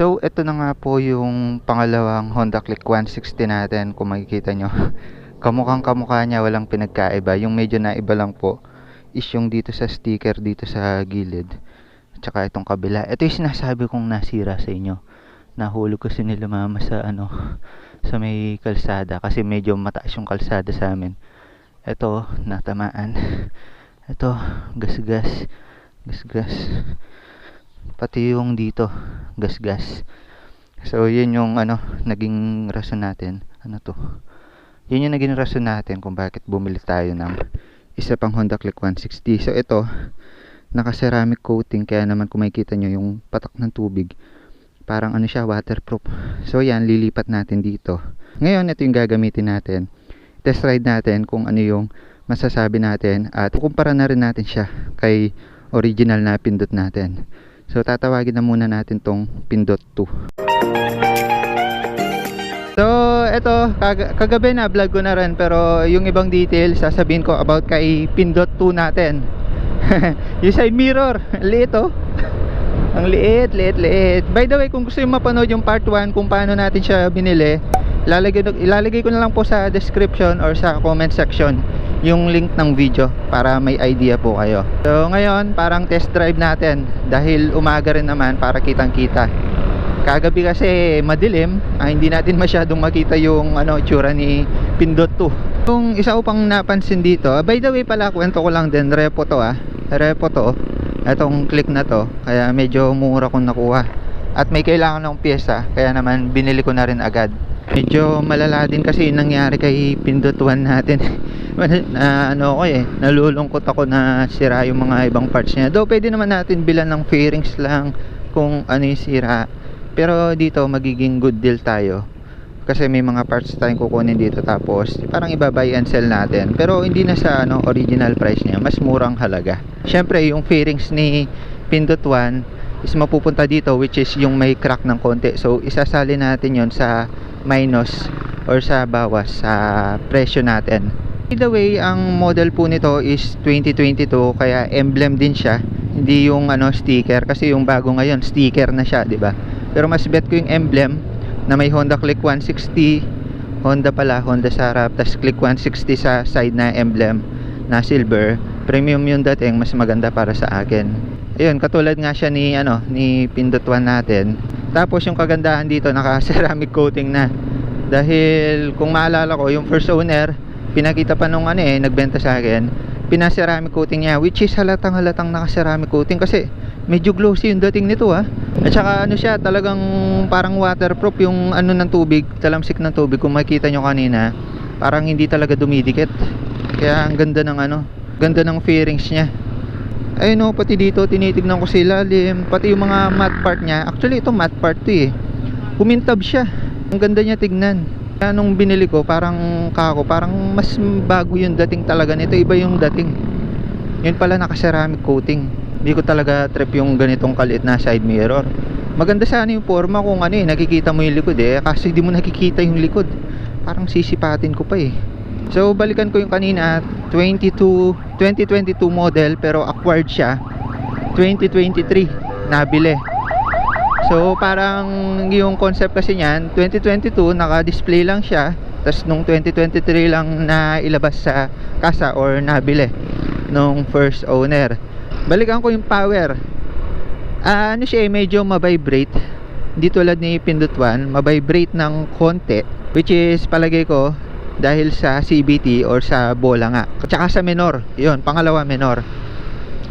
So, ito na nga po yung pangalawang Honda Click 160 natin. Kung makikita nyo, kamukhang kamukha niya, walang pinagkaiba. Yung medyo naiba lang po is yung dito sa sticker, dito sa gilid. Tsaka itong kabila. Ito yung sinasabi kong nasira sa inyo. Nahulog kasi nila mama sa ano, sa may kalsada. Kasi medyo mataas yung kalsada sa amin. Ito, natamaan. Ito, gas-gas. Gas-gas. Pati yung dito, gas-gas. So, yun yung ano, naging rason natin. Ano to? Yun yung naging rason natin kung bakit bumili tayo ng isa pang Honda Click 160. So, ito, naka-ceramic coating. Kaya naman kung makikita nyo yung patak ng tubig, parang ano siya, waterproof. So, yan, lilipat natin dito. Ngayon, ito yung gagamitin natin. Test ride natin kung ano yung masasabi natin at kukumpara na rin natin siya kay original na pindot natin. So tatawagin na muna natin tong pindot 2. So eto kag- kagabi na vlog ko na rin pero yung ibang details sasabihin ko about kay pindot 2 natin. yung side mirror, liit oh. Ang liit, liit, liit. By the way, kung gusto yung mapanood yung part 1 kung paano natin siya binili, ilalagay, ilalagay ko na lang po sa description or sa comment section yung link ng video para may idea po kayo. So ngayon, parang test drive natin dahil umaga rin naman para kitang kita. Kagabi kasi madilim, ah, hindi natin masyadong makita yung ano itsura ni Pindot 2. Yung isa ko pang napansin dito, ah, by the way pala kwento ko lang din, repo to ah. Repo to. Etong click na to, kaya medyo mura kong nakuha. At may kailangan ng pyesa, kaya naman binili ko na rin agad. Medyo malala din kasi yung nangyari kay Pindot 1 natin. na ano ko eh, nalulungkot ako na sira yung mga ibang parts niya. Though pwede naman natin bilan ng fairings lang kung ano yung sira. Pero dito magiging good deal tayo. Kasi may mga parts tayong kukunin dito tapos parang iba-buy and sell natin. Pero hindi na sa ano original price niya, mas murang halaga. Syempre yung fairings ni Pindot 1 is mapupunta dito which is yung may crack ng konti. So isasali natin yon sa minus or sa bawas sa presyo natin. By the way, ang model po nito is 2022 kaya emblem din siya. Hindi yung ano sticker kasi yung bago ngayon sticker na siya, 'di ba? Pero mas bet ko yung emblem na may Honda Click 160 Honda pala, Honda sa harap tas Click 160 sa side na emblem na silver premium yung dating mas maganda para sa akin ayun katulad nga siya ni ano ni Pindot 1 natin tapos yung kagandahan dito naka ceramic coating na. Dahil kung maalala ko yung first owner pinakita pa nung ano eh nagbenta sa akin pinaceramic coating niya which is halatang halatang naka ceramic coating kasi medyo glossy yung dating nito ah. At saka ano siya talagang parang waterproof yung ano ng tubig talamsik ng tubig. Kung makita nyo kanina parang hindi talaga dumidikit. Kaya ang ganda ng ano ganda ng fairings niya ayun oh pati dito tinitignan ko sila lim pati yung mga matte part niya. Actually ito matte part to eh. Kumintab siya. Ang ganda niya tignan. Kaya nung binili ko parang kako parang mas bago yung dating talaga nito. Iba yung dating. Yun pala naka ceramic coating. Hindi ko talaga trip yung ganitong kaliit na side mirror. Maganda sana yung forma kung ano eh nakikita mo yung likod eh. Kasi di mo nakikita yung likod. Parang sisipatin ko pa eh so balikan ko yung kanina 22 2022 model pero acquired siya 2023 nabili. So parang yung concept kasi niyan 2022 naka-display lang siya tapos nung 2023 lang na ilabas sa kasa or nabili nung first owner. Balikan ko yung power. Ah, ano siya eh, medyo mabibrate hindi tulad ni Pindot 1 mabibrate ng konti which is palagay ko dahil sa CBT or sa bola nga. Tsaka sa menor. Yun pangalawa menor.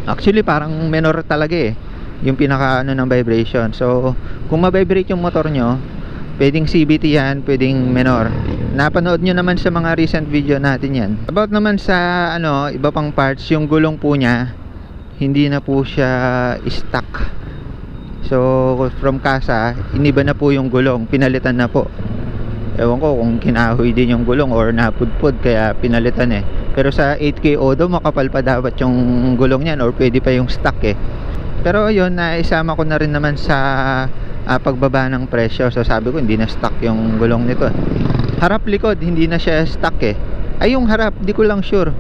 Actually parang menor talaga eh yung pinaka ano ng vibration. So kung mabibrate yung motor nyo pwedeng CBT yan pwedeng menor. Napanood nyo naman sa mga recent video natin yan. About naman sa ano iba pang parts yung gulong po niya hindi na po siya stock so from kasa iniba na po yung gulong. Pinalitan na po ewan ko kung kinahoy din yung gulong or napudpud kaya pinalitan eh. Pero sa 8K Odo makapal pa dapat yung gulong niyan or pwede pa yung stock eh. Pero yun naisama ko na rin naman sa ah, pagbaba ng presyo. So sabi ko hindi na stock yung gulong nito. Harap likod hindi na siya stock eh. Ay yung harap di ko lang sure.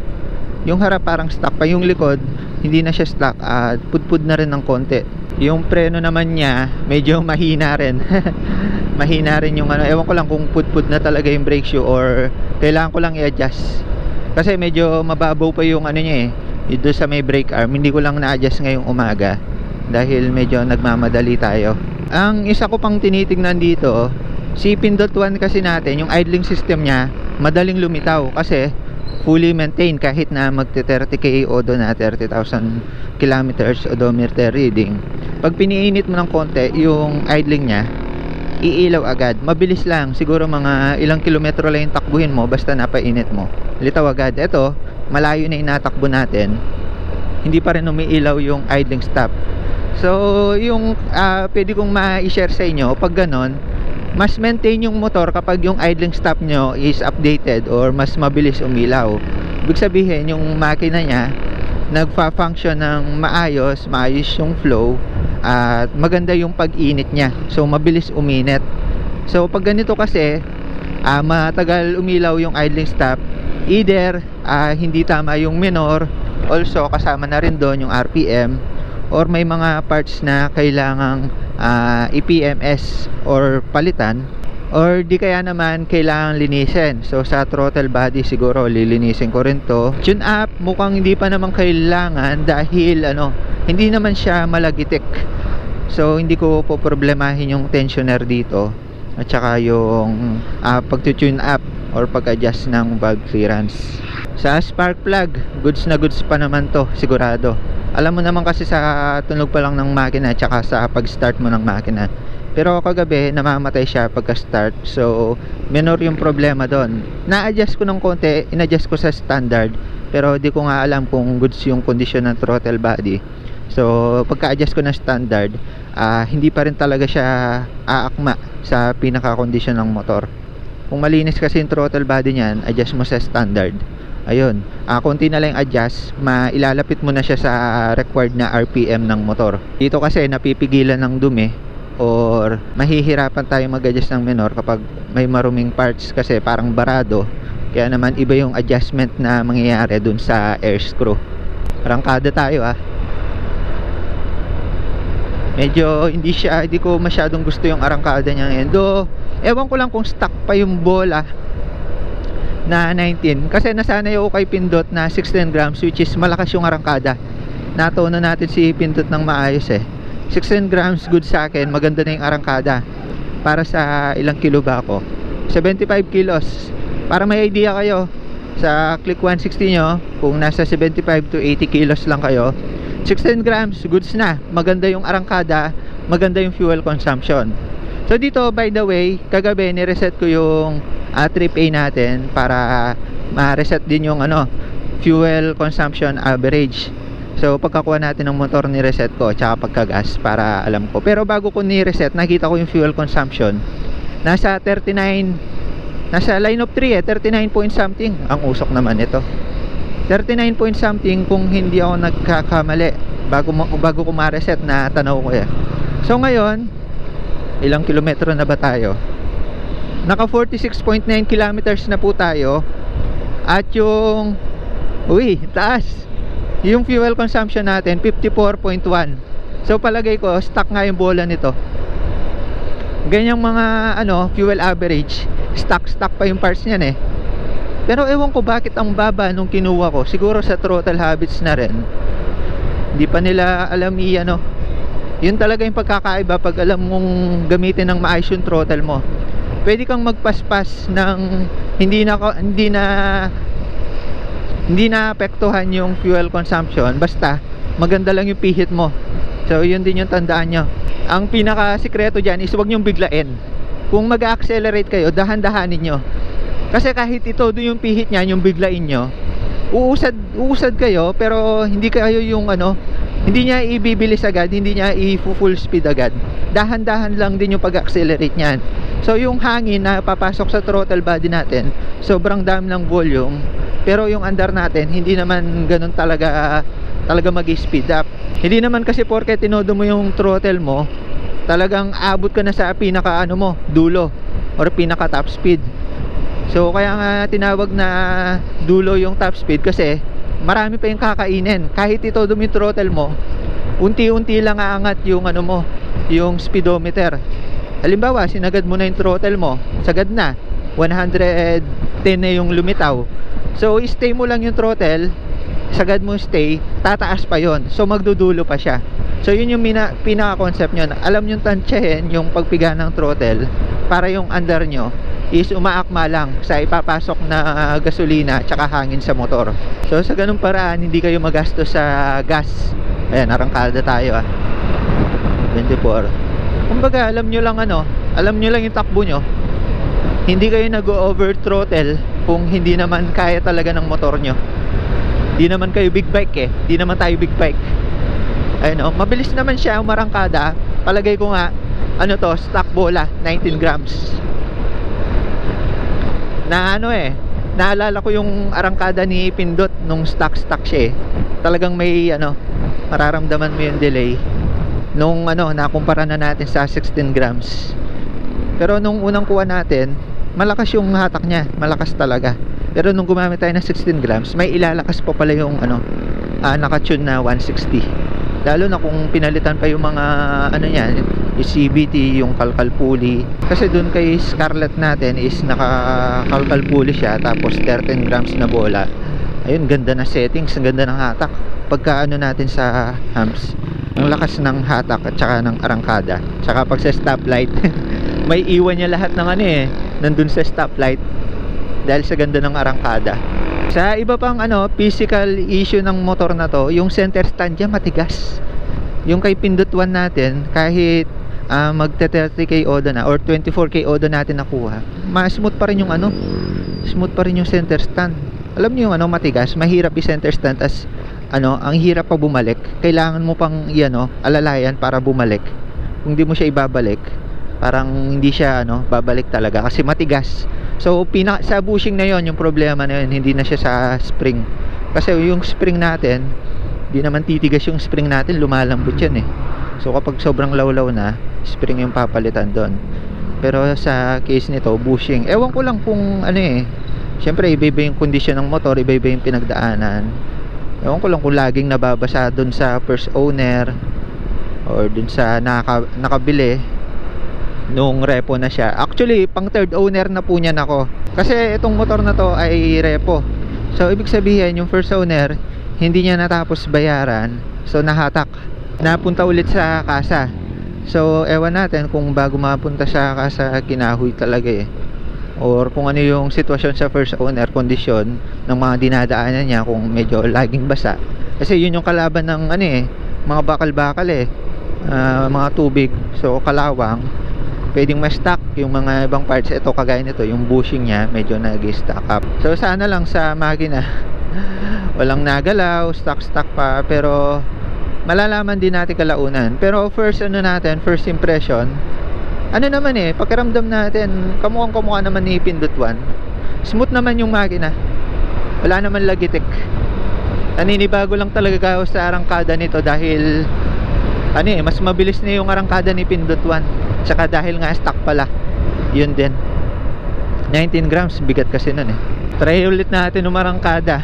Yung harap parang stock pa. Yung likod hindi na siya stock at pudpud na rin ng konti. Yung preno naman niya medyo mahina rin. Mahina rin yung ano. Ewan ko lang kung put-put na talaga yung brake shoe or kailangan ko lang i-adjust. Kasi medyo mababaw pa yung ano niya eh doon sa may brake arm. Hindi ko lang na-adjust ngayong umaga dahil medyo nagmamadali tayo. Ang isa ko pang tinitingnan dito si Pindot 1 kasi natin yung idling system niya madaling lumitaw kasi fully maintained kahit na magte 30k odo na 30,000 kilometers odometer reading. Pag piniinit mo ng konti yung idling niya iilaw agad. Mabilis lang. Siguro mga ilang kilometro lang yung takbuhin mo basta napainit mo. Litaw agad. Eto malayo na inatakbo natin. Hindi pa rin umiilaw yung idling stop. So yung uh, pwede kong ma-share sa inyo pag ganon mas maintain yung motor kapag yung idling stop nyo is updated or mas mabilis umilaw. Ibig sabihin yung makina niya nagfa-function ng maayos maayos yung flow at maganda yung pag-init niya. So mabilis uminit. So pag ganito kasi uh, matagal umilaw yung idling stop either uh, hindi tama yung minor also kasama na rin doon yung RPM or may mga parts na kailangang uh, i-PMS or palitan or di kaya naman kailangan linisin. So sa throttle body siguro lilinisin ko rin to. Tune up mukhang hindi pa naman kailangan dahil ano hindi naman siya malagitik. So hindi ko po problemahin yung tensioner dito at saka yung uh, pag-tune up or pag-adjust ng valve clearance. Sa spark plug goods na goods pa naman to sigurado alam mo naman kasi sa tunog pa lang ng makina at saka sa pag-start mo ng makina. Pero kagabi namamatay siya pagka start so minor yung problema doon. Na-adjust ko ng konti in-adjust ko sa standard. Pero di ko nga alam kung goods yung condition ng throttle body. So pagka-adjust ko ng standard uh, hindi pa rin talaga siya aakma sa pinaka-condition ng motor. Kung malinis kasi yung throttle body niyan adjust mo sa standard ayun, uh, konti na lang adjust. Mailalapit mo na siya sa required na RPM ng motor. Dito kasi napipigilan ng dumi or mahihirapan tayo mag-adjust ng menor kapag may maruming parts kasi parang barado. Kaya naman iba yung adjustment na mangyayari dun sa air screw. Rangkada tayo ah. Medyo hindi siya hindi ko masyadong gusto yung arangkada niya ngayon. Do ewan ko lang kung stuck pa yung bola na 19 kasi nasanay ako kay Pindot na 16 grams which is malakas yung arangkada. Natuno natin si Pindot ng maayos eh. 16 grams good sa akin. Maganda na yung arangkada. Para sa ilang kilo ba ako? 75 kilos. Para may idea kayo sa click 160 nyo kung nasa 75 to 80 kilos lang kayo 16 grams goods na. Maganda yung arangkada. Maganda yung fuel consumption. So dito by the way kagabi ni-reset ko yung uh, trip A natin para ma-reset din yung ano fuel consumption average So pagkakuha natin ng motor ni reset ko tsaka pagkagas para alam ko. Pero bago ko ni reset, nakita ko yung fuel consumption. Nasa 39 nasa line of 3 eh, 39 point something. Ang usok naman ito. 39 point something kung hindi ako nagkakamali bago bago ko ma-reset na tanaw ko eh. So ngayon, ilang kilometro na ba tayo? Naka 46.9 kilometers na po tayo. At yung Uy, taas. Yung fuel consumption natin 54.1 so palagay ko stuck nga yung bola nito. Ganyang mga ano fuel average stuck stuck pa yung parts niyan eh. Pero ewan ko bakit ang baba nung kinuha ko. Siguro sa throttle habits na rin. Hindi pa nila alam i ano. Yun talaga yung pagkakaiba pag alam mong gamitin ng maayos yung throttle mo pwede kang magpaspas ng hindi na hindi na hindi naapektuhan yung fuel consumption. Basta maganda lang yung pihit mo. So yun din yung tandaan nyo. Ang pinaka sikreto dyan is huwag nyong biglain. Kung mag-accelerate kayo dahan-dahanin nyo. Kasi kahit ito doon yung pihit niya yung biglain nyo uusad, uusad kayo pero hindi kayo yung ano hindi niya ibibilis agad hindi niya i-full speed agad. Dahan-dahan lang din yung pag-accelerate niyan. So yung hangin na papasok sa throttle body natin sobrang dami ng volume. Pero yung andar natin hindi naman ganun talaga talaga mag-speed up. Hindi naman kasi porke tinodo mo yung throttle mo talagang abot ka na sa pinaka ano mo dulo or pinaka top speed. So kaya nga tinawag na dulo yung top speed kasi marami pa yung kakainin kahit ito dumi throttle mo unti-unti lang aangat yung ano mo, yung speedometer. Halimbawa, sinagad mo na yung throttle mo, sagad na. 110 na yung lumitaw. So, stay mo lang yung throttle, sagad mo stay, tataas pa yon So, magdudulo pa siya. So, yun yung mina, pinaka-concept nyo. Alam nyo tansyahin yung pagpiga ng throttle para yung under nyo is umaakma lang sa ipapasok na gasolina tsaka hangin sa motor. So, sa ganung paraan, hindi kayo magastos sa gas. Ayan, arangkada tayo ah. 24. Kumbaga, alam nyo lang ano, alam nyo lang yung takbo nyo. Hindi kayo nag-over throttle kung hindi naman kaya talaga ng motor nyo. Di naman kayo big bike eh. Di naman tayo big bike. Ayun oh, mabilis naman siya umarangkada. Palagay ko nga, ano to, stock bola, 19 grams. Na ano eh, naalala ko yung arangkada ni Pindot nung stock stock siya eh. Talagang may ano, mararamdaman mo yung delay nung ano, nakumpara na natin sa 16 grams. Pero nung unang kuha natin, malakas yung hatak niya, malakas talaga. Pero nung gumamit tayo ng 16 grams, may ilalakas pa pala yung ano, uh, nakatune na 160. Lalo na kung pinalitan pa yung mga ano niya, yung CBT, yung kalkal pulley. Kasi dun kay Scarlett natin is naka kalkal pulley siya tapos 13 grams na bola. Ayun, ganda na settings, ang ganda ng hatak. Pagka ano natin sa hams, ang lakas ng hatak at saka ng arangkada. Tsaka pag sa stoplight, may iwan niya lahat ng ano eh, nandun sa stoplight dahil sa ganda ng arangkada. Sa iba pang ano, physical issue ng motor na to, yung center stand niya matigas. Yung kay Pindot 1 natin, kahit uh, magte 30k odo na or 24k odo natin nakuha, ma-smooth pa rin yung ano, smooth pa rin yung center stand. Alam niyo yung ano, matigas, mahirap i-center stand as ano, ang hirap pa bumalik. Kailangan mo pang ano, alalayan para bumalik. Kung di mo siya ibabalik, parang hindi siya ano, babalik talaga kasi matigas So pina sa bushing na yon yung problema na yun, hindi na siya sa spring. Kasi yung spring natin, hindi naman titigas yung spring natin, lumalambot yan eh. So kapag sobrang lawlaw na, spring yung papalitan doon. Pero sa case nito, bushing. Ewan ko lang kung ano eh. Siyempre iba-iba yung kondisyon ng motor, iba-iba yung pinagdaanan. Ewan ko lang kung laging nababasa doon sa first owner or doon sa naka, nakabili nung repo na siya actually pang third owner na po niyan ako kasi itong motor na to ay repo so ibig sabihin yung first owner hindi niya natapos bayaran so nahatak napunta ulit sa kasa. So ewan natin kung bago mapunta sa kasa kinahoy talaga eh. Or kung ano yung sitwasyon sa first owner condition ng mga dinadaanan niya kung medyo laging basa. Kasi yun yung kalaban ng ano eh mga bakal-bakal eh. Uh, mga tubig. So kalawang. Pwedeng ma-stock yung mga ibang parts. Ito kagaya nito yung bushing niya medyo nag-stack up. So sana lang sa makina. Walang nagalaw stock stock pa. Pero malalaman din natin kalaunan pero first ano natin first impression ano naman eh pakiramdam natin kamukhang kamukha naman ni Pindot 1 smooth naman yung makina wala naman lagitik naninibago lang talaga ako sa arangkada nito dahil ano eh mas mabilis na yung arangkada ni Pindot 1 Tsaka dahil nga stock pala, yun din. 19 grams, bigat kasi nun eh. Try ulit natin umarangkada.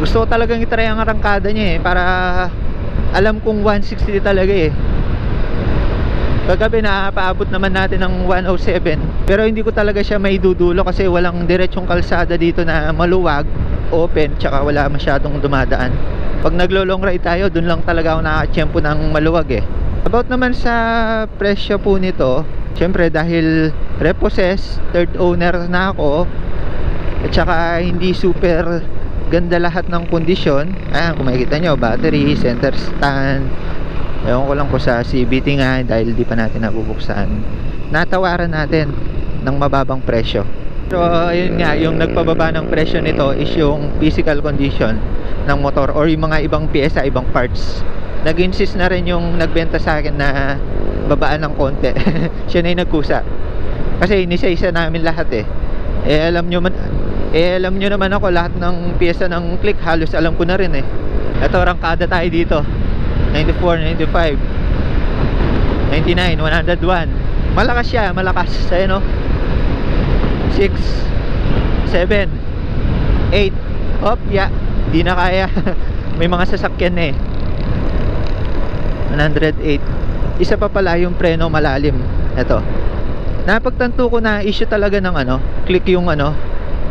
Gusto ko talagang itry ang arangkada niya eh, para alam kong 160 talaga eh. Kagabi paabot naman natin ng 107 Pero hindi ko talaga siya maidudulo kasi walang diretsong kalsada dito na maluwag Open, tsaka wala masyadong dumadaan. Pag naglo long ride tayo, dun lang talaga ako nakachempo ng maluwag eh. About naman sa presyo po nito, syempre dahil repossess, third owner na ako, at saka hindi super ganda lahat ng kondisyon. Ayan, kung makikita nyo, battery, center stand. Ewan ko lang ko sa CBT nga dahil di pa natin nabubuksan. Natawaran natin ng mababang presyo. Pero ayun nga, yung nagpababa ng presyo nito is yung physical condition ng motor or yung mga ibang pyesa, ibang parts nag-insist na rin yung nagbenta sa akin na babaan ng konti siya na yung nagkusa kasi inisa-isa namin lahat eh eh alam nyo man eh alam nyo naman ako lahat ng pyesa ng click halos alam ko na rin eh. Ito rangkada tayo dito. 94, 95 99, 101 malakas siya, malakas. Ayun no? 6 7 8 op, yeah di na kaya. May mga sasakyan eh. 108 isa pa pala yung preno malalim. Ito napagtanto ko na issue talaga ng ano click yung ano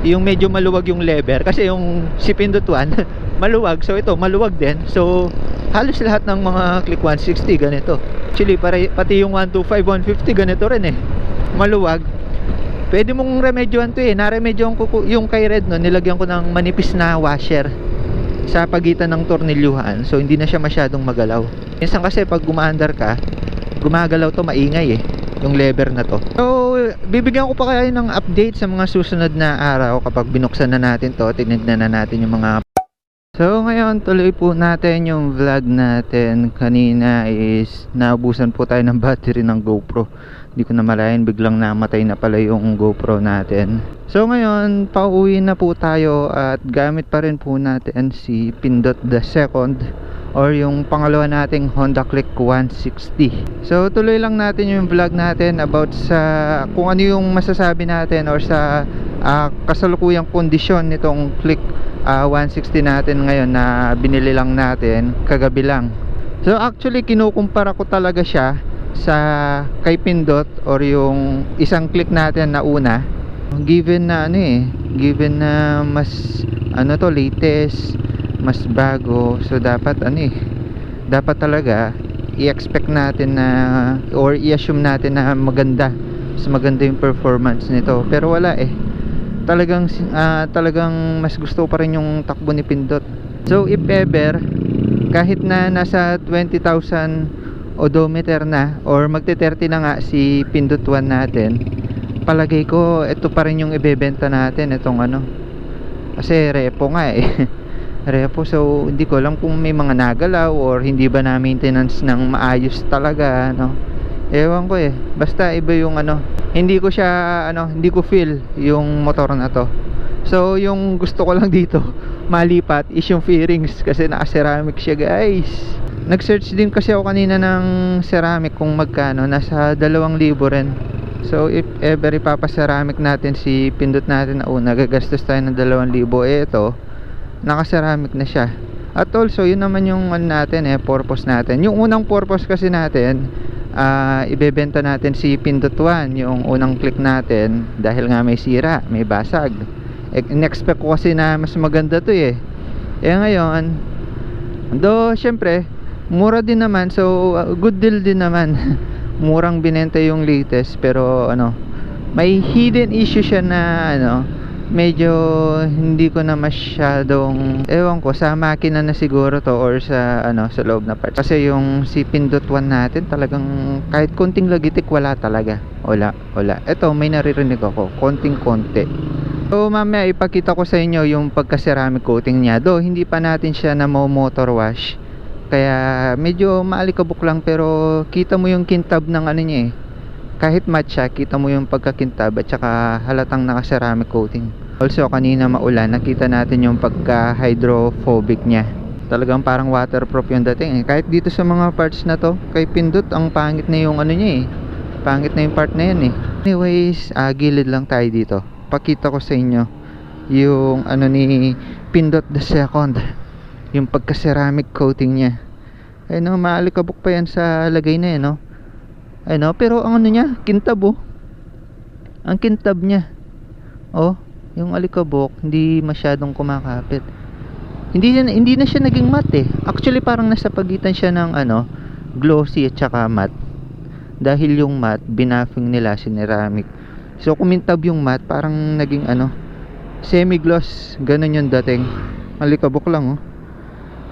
yung medyo maluwag yung lever kasi yung si Pindot 1 maluwag. So ito maluwag din. So halos lahat ng mga click 160 ganito. Actually pare, pati yung 125 150 ganito rin eh. Maluwag. Pwede mong remedyohan to eh. Ko- yung kay Red no nilagyan ko ng manipis na washer sa pagitan ng tornilyuhan. So hindi na siya masyadong magalaw. Minsan kasi pag gumaandar ka gumagalaw to maingay eh yung lever na to. So bibigyan ko pa kayo ng update sa mga susunod na araw kapag binuksan na natin to tinignan na natin yung mga So ngayon tuloy po natin yung vlog natin. Kanina is naubusan po tayo ng battery ng GoPro. Hindi ko na malayan biglang namatay na pala yung GoPro natin. So ngayon pauwi na po tayo at gamit pa rin po natin si Pindot the second or yung pangalawa nating Honda Click 160 So tuloy lang natin yung vlog natin about sa kung ano yung masasabi natin or sa ah, kasalukuyang kondisyon nitong Click ah, 160 natin ngayon na binili lang natin kagabi lang. So actually kinukumpara ko talaga siya sa kay Pindot or yung isang click natin na una. Given na ano eh given na mas ano to latest mas bago so dapat ano eh dapat talaga i-expect natin na or i-assume natin na maganda mas maganda yung performance nito pero wala eh talagang ah, talagang mas gusto pa rin yung takbo ni Pindot. So if ever kahit na nasa 20,000 odometer na or magte 30 na nga si Pindot 1 natin, palagay ko ito pa rin yung ibebenta natin itong ano. Kasi repo nga eh. repo so hindi ko alam kung may mga nagalaw or hindi ba na maintenance ng maayos talaga no. Ewan ko eh. Basta iba yung ano, hindi ko siya ano, hindi ko feel yung motor na to. So yung gusto ko lang dito malipat is yung fairings kasi naka-ceramic siya guys. Nag-search din kasi ako kanina ng ceramic kung magkano, nasa 2,000 rin. So if ever ipapa-ceramic natin si pindot natin na una, gagastos tayo ng 2,000 eh ito, naka-ceramic na siya. At also, yun naman yung ano natin eh, purpose natin. Yung unang purpose kasi natin, ah ibebenta natin si Pindot 1 yung unang click natin dahil nga may sira, may basag e- in-expect ko kasi na mas maganda to eh eh ngayon do syempre mura din naman so uh, good deal din naman murang binenta yung latest pero ano may hidden issue siya na ano medyo hindi ko na masyadong ewan ko sa makina na siguro to or sa ano sa loob na parts kasi yung si Pindot 1 natin talagang kahit konting lagitik wala talaga. Wala wala. Eto may naririnig ako. Konting konti. So mamaya ipakita ko sa inyo yung pagka ceramic coating niya. Do hindi pa natin siya na motor wash. Kaya medyo maalikabok lang pero kita mo yung kintab ng ano niya eh. Kahit matte siya, kita mo yung pagkakintab at saka halatang naka-ceramic coating. Also, kanina maulan, nakita natin yung pagka-hydrophobic niya. Talagang parang waterproof yung dating. Eh. Kahit dito sa mga parts na to, kay Pindot, ang pangit na yung ano niya eh. Pangit na yung part na yan eh. Anyways, ah, gilid lang tayo dito. Pakita ko sa inyo yung ano ni Pindot the second. Yung pagka-ceramic coating niya. Ay no, maalikabok pa yan sa lagay na yan, no? Ano, pero ang ano niya, kintab oh. Ang kintab niya. Oh, yung alikabok hindi masyadong kumakapit. Hindi na, hindi na siya naging matte eh. Actually parang nasa pagitan siya ng ano, glossy at saka matte. Dahil yung matte binaffing nila si ceramic. So kumintab yung matte parang naging ano, semi-gloss. Ganun yung dating. Alikabok lang oh.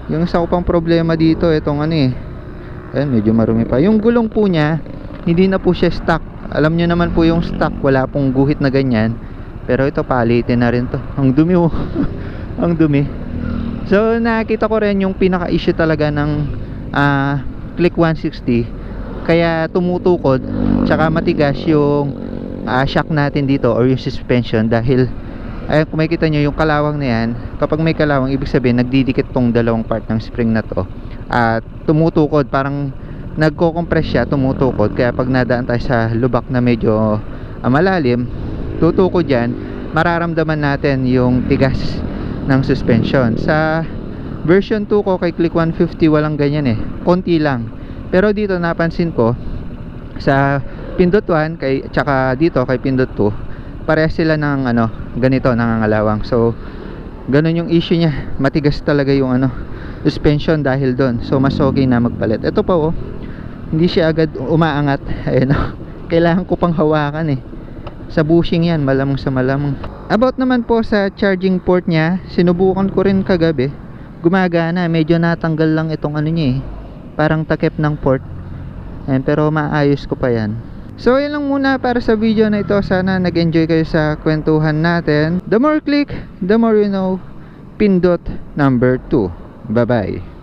Yung isa ko pang problema dito, itong ano eh. Ayan, medyo marumi pa. Yung gulong po niya, hindi na po siya stock. Alam nyo naman po yung stock, wala pong guhit na ganyan. Pero ito, palitin na rin to. Ang dumi oh. Ang dumi. So, nakita ko rin yung pinaka-issue talaga ng ah, Click 160. Kaya tumutukod, tsaka matigas yung ah, shock natin dito or yung suspension dahil ay kung makikita nyo yung kalawang na yan kapag may kalawang ibig sabihin nagdidikit tong dalawang part ng spring na to at tumutukod parang nagko-compress siya tumutukod kaya pag nadaan tayo sa lubak na medyo ah, malalim tutukod yan mararamdaman natin yung tigas ng suspension sa version 2 ko kay Click 150 walang ganyan eh konti lang Pero dito napansin ko sa pindot 1 kay tsaka dito kay pindot 2 parehas sila ng ano ganito nangangalawang. So ganun yung issue niya. Matigas talaga yung ano suspension dahil doon. So mas okay na magpalit. Ito pa oh. Hindi siya agad umaangat. Ayun oh. Kailangan ko pang hawakan eh. Sa bushing yan, malamang sa malamang. About naman po sa charging port niya, sinubukan ko rin kagabi. Gumagana, medyo natanggal lang itong ano niya eh. Parang takip ng port. Ayan, pero maayos ko pa yan. So, yun lang muna para sa video na ito. Sana nag-enjoy kayo sa kwentuhan natin. The more click, the more you know. Pindot number 2. Bye-bye.